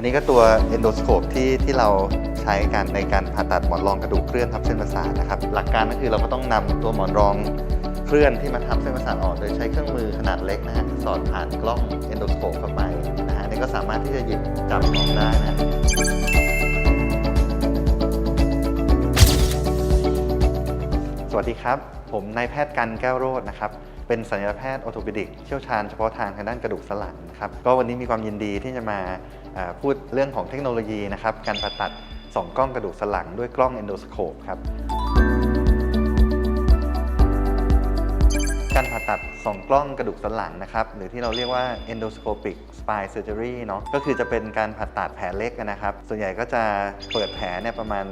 อันนี้ก็ตัว endoscope ที่ที่เราใช้กันในการผ่าตัดหมอนรองกระดูกเคลื่อนทับเส้นประสาทนะครับ หลักการก็คือเราก็ต้องนำตัวหมอนรองเคลื่อนที่มาทับเส้นประสาทออก โดยใช้เครื่องมือขนาดเล็กนะฮะสอดผ่านกล้อง endoscope เข้าไปนะฮะนนี้ก็สามารถที่จะหยิบจับออกได้นะสวัสดีครับ ผมนายแพทย์กันแก้วโรจน์นะครับ เป็นศัลยแพทย์ออร์โทปิดิกเชี่ยวชาญเฉพาะทางทางด้านกระดูกสันหลังนะครับก็วันนี้มีความยินดีที่จะมาพูดเรื่องของเทคโนโลยีนะครับการผ่าตัดสองกล้องกระดูกสันหลังด้วยกล้อง endoscope ครับการผ่าตัด2กล้องกระดูกสันหลังนะครับหรือที่เราเรียกว่า endoscopic spine surgery เนาะก็คือจะเป็นการผ่าตัดแผลเล็กนะครับ ส่วนใหญ่ก็จะเปิดแผลเนี่ยประมาณ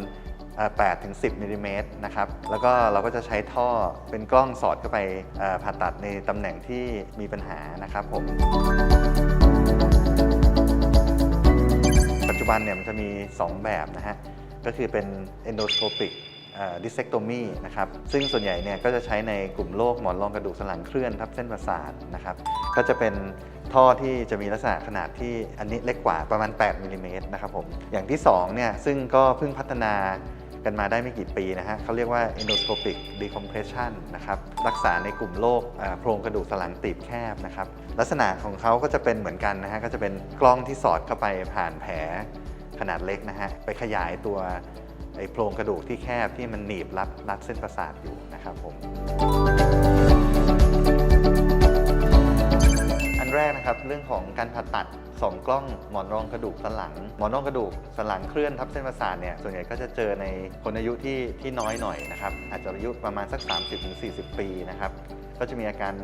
8ถึง10มิลลิเมตรนะครับแล้วก็เราก็จะใช้ท่อเป็นกล้องสอดเข้าไปผ่าตัดในตำแหน่งที่มีปัญหานะครับผมปัจจุบันเนี่ยมันจะมี 2 แบบนะฮะก็คือเป็น endoscopic ดิสเซกโตมีนะครับ ซึ่งส่วนใหญ่เนี่ยก็จะใช้ในกลุ่มโรคหมอนรองกระดูกสันหลังเคลื่อนทับเส้นประสาทนะครับ ก็จะเป็นท่อที่จะมีลักษณะขนาดที่อันนี้เล็กกว่าประมาณ 8มิลลิเมตรนะครับผม อย่างที่2เนี่ยซึ่งก็เพิ่งพัฒนา กันมาได้ไม่กี่ปีนะฮะเขาเรียกว่า endoscopic decompression นะครับรักษาในกลุ่มโรคโพรงกระดูกสันหลังตีบแคบนะครับลักษณะของเขาก็จะเป็นเหมือนกันนะฮะก็จะเป็นกล้องที่สอดเข้าไปผ่านแผลขนาดเล็กนะฮะไปขยายตัวไอ้โพรงกระดูกที่แคบที่มันหนีบรัดรัดเส้นประสาทอยู่นะครับผม แรกนะครับเรื่องของการผ่าตัด2กล้องหมอนรองกระดูกสันหลัง หมอนรองกระดูกสันหลังเคลื่อนทับเส้นประสาทเนี่ยส่วนใหญ่ก็จะเจอในคนอายุที่ที่น้อยหน่อยนะครับอาจจะอายุประมาณสัก 30-40 ปีนะครับก็จะมีอาการ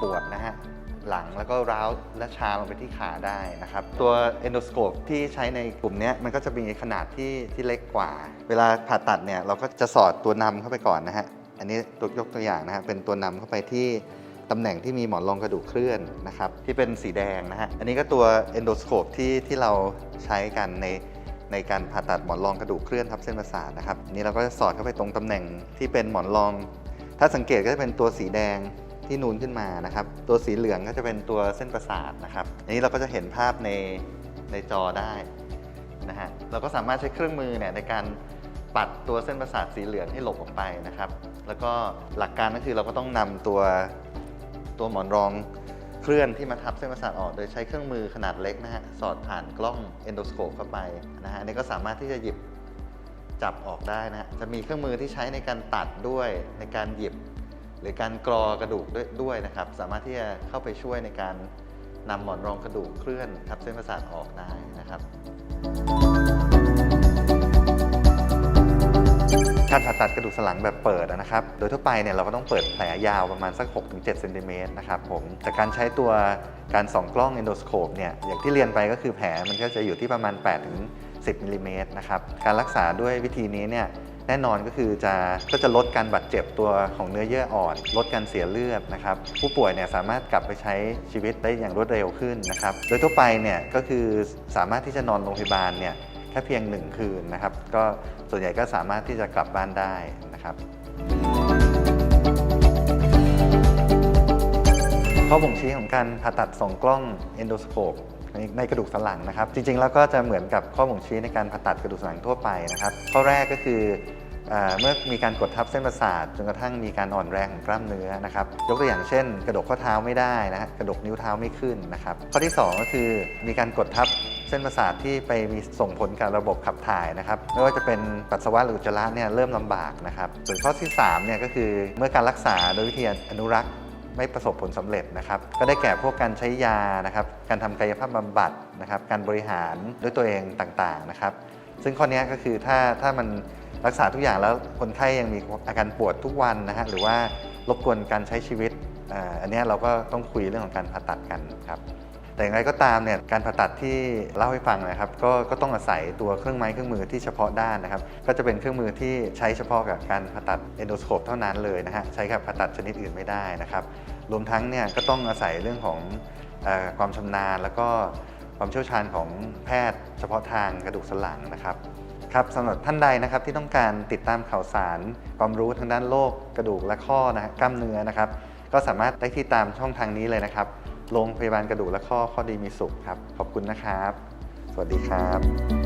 ปวดนะฮะหลังแล้วก็ร้าวและชาลงไปที่ขาได้นะครับ ตัว endoscope ที่ใช้ในกลุ่มนี้มันก็จะมีขนาดที่ที่เล็กกว่า เวลาผ่าตัดเนี่ยเราก็จะสอดตัวนำเข้าไปก่อนนะฮะอันนี้ตัวยกตัวอย่างนะฮะเป็นตัวนำเข้าไปที่ ตำแหน่งที่มีหมอนรองกระดูกเคลื่อนนะครับที่เป็นสีแดงนะฮะอันนี้ก็ตัว endoscope ที่ที่เราใช้กันในในการผ่าตัดหมอนรองกระดูกเคลื่อนทับเส้นประสาทนะครับนี้เราก็จะสอดเข้าไปตรงตำแหน่งที่เป็นหมอนรอง ถ้าสังเกตก็จะเป็นตัวสีแดงที่นูนขึ้นมานะครับ ตัวสีเหลืองก็จะเป็นตัวเส้นประสาทนะครับ อันนี้เราก็จะเห็นภาพในในจอได้นะฮะเราก็สามารถใช้เครื่องมือเนี่ยในการปัดตัวเส้นประสาทสีเหลืองให้หลบออกไปนะครับ แล้วก็หลักการก็คือเราก็ต้องนำตัว ตัวหมอนรองเคลื่อนที่มาทับเส้นประสาทออก โดยใช้เครื่องมือขนาดเล็กนะฮะ สอดผ่านกล้อง endoscope เข้าไปนะฮะอันนี้ก็สามารถที่จะหยิบจับออกได้นะฮะ จะมีเครื่องมือที่ใช้ในการตัดด้วยในการหยิบ หรือการกรอกระดูกด้วยด้วยนะครับ สามารถที่จะเข้าไปช่วยในการนำหมอนรองกระดูกเคลื่อนทับเส้นประสาทออกได้นะครับ การผ่าตัดกระดูกสันหลังแบบเปิดนะครับ โดยทั่วไปเนี่ยเราก็ต้องเปิดแผลยาวประมาณสัก 6-7เซนติเมตรนะครับผมจากการใช้ตัวการส่องกล้อง endoscope เนี่ยอย่างที่เรียนไปก็คือแผลมันก็จะอยู่ที่ประมาณ 8-10มิลลิเมตรนะครับการรักษาด้วยวิธีนี้เนี่ยแน่นอนก็คือจะก็จะลดการบาดเจ็บตัวของเนื้อเยื่ออ่อน ลดการเสียเลือดนะครับ ผู้ป่วยเนี่ยสามารถกลับไปใช้ชีวิตได้อย่างรวดเร็วขึ้นนะครับ โดยทั่วไปเนี่ยก็คือสามารถที่จะนอนโรงพยาบาลเนี่ย แค่เพียง 1 คืนนะครับ ก็ส่วนใหญ่ก็สามารถที่จะกลับบ้านได้นะครับข้อบ่งชี้ของการผ่าตัดส่องกล้องเอนโดสโคปในในกระดูกสันหลังนะครับ จริงๆ แล้วก็จะเหมือนกับข้อบ่งชี้ในการผ่าตัดกระดูกสันหลังทั่วไปนะครับ ข้อแรกก็คือ เมื่อมีการกดทับเส้นประสาทจนกระทั่งมีการอ่อนแรงของกล้ามเนื้อนะครับยกตัวอย่างเช่น กระดกข้อเท้าไม่ได้นะฮะกระดกนิ้วเท้าไม่ขึ้นนะครับข้อที่ 2 ก็คือมีการกดทับเส้นประสาทที่ไปมีส่งผลกับระบบขับถ่ายนะครับไม่ว่าจะเป็นปัสสาวะหรืออุจจาระเนี่ยเริ่มลำบากนะครับส่วนข้อที่3เนี่ยก็คือเมื่อการรักษาโดยวิธีอนุรักษ์ไม่ประสบผลสำเร็จนะครับก็ได้แก่พวกการใช้ยานะครับการทำกายภาพบำบัดนะครับการบริหารด้วยตัวเองต่างๆนะครับซึ่งข้อนี้ก็คือถ้าถ้ามัน รักษาทุกอย่างแล้วคนไข้ยังมีอาการปวดทุกวันนะฮะหรือว่ารบกวนการใช้ชีวิตอันนี้เราก็ต้องคุยเรื่องของการผ่าตัดกันครับแต่อย่างไรก็ตามเนี่ยการผ่าตัดที่เล่าให้ฟังนะครับก็ก็ต้องอาศัยตัวเครื่องไม้เครื่องมือที่เฉพาะด้านนะครับ ก็จะเป็นเครื่องมือที่ใช้เฉพาะกับการผ่าตัดเอนโดสโคปเท่านั้นเลยนะฮะใช้กับผ่าตัดชนิดอื่นไม่ได้นะครับ รวมทั้งเนี่ยก็ต้องอาศัยเรื่องของอความชำนาญ แล้วก็ความเชี่ยวชาญของแพทย์เฉพาะทางกระดูกสันหลังนะครับ ครับสำหรับท่านใดนะครับที่ต้องการติดตามข่าวสาร ความรู้ทางด้านโรคกระดูกและข้อนะฮะกล้ามเนื้อนะครับ ก็สามารถได้ที่ตามช่องทางนี้เลยนะครับโรงพยาบาลกระดูกและข้อข้อดีมีสุขครับขอบคุณนะครับ สวัสดีครับ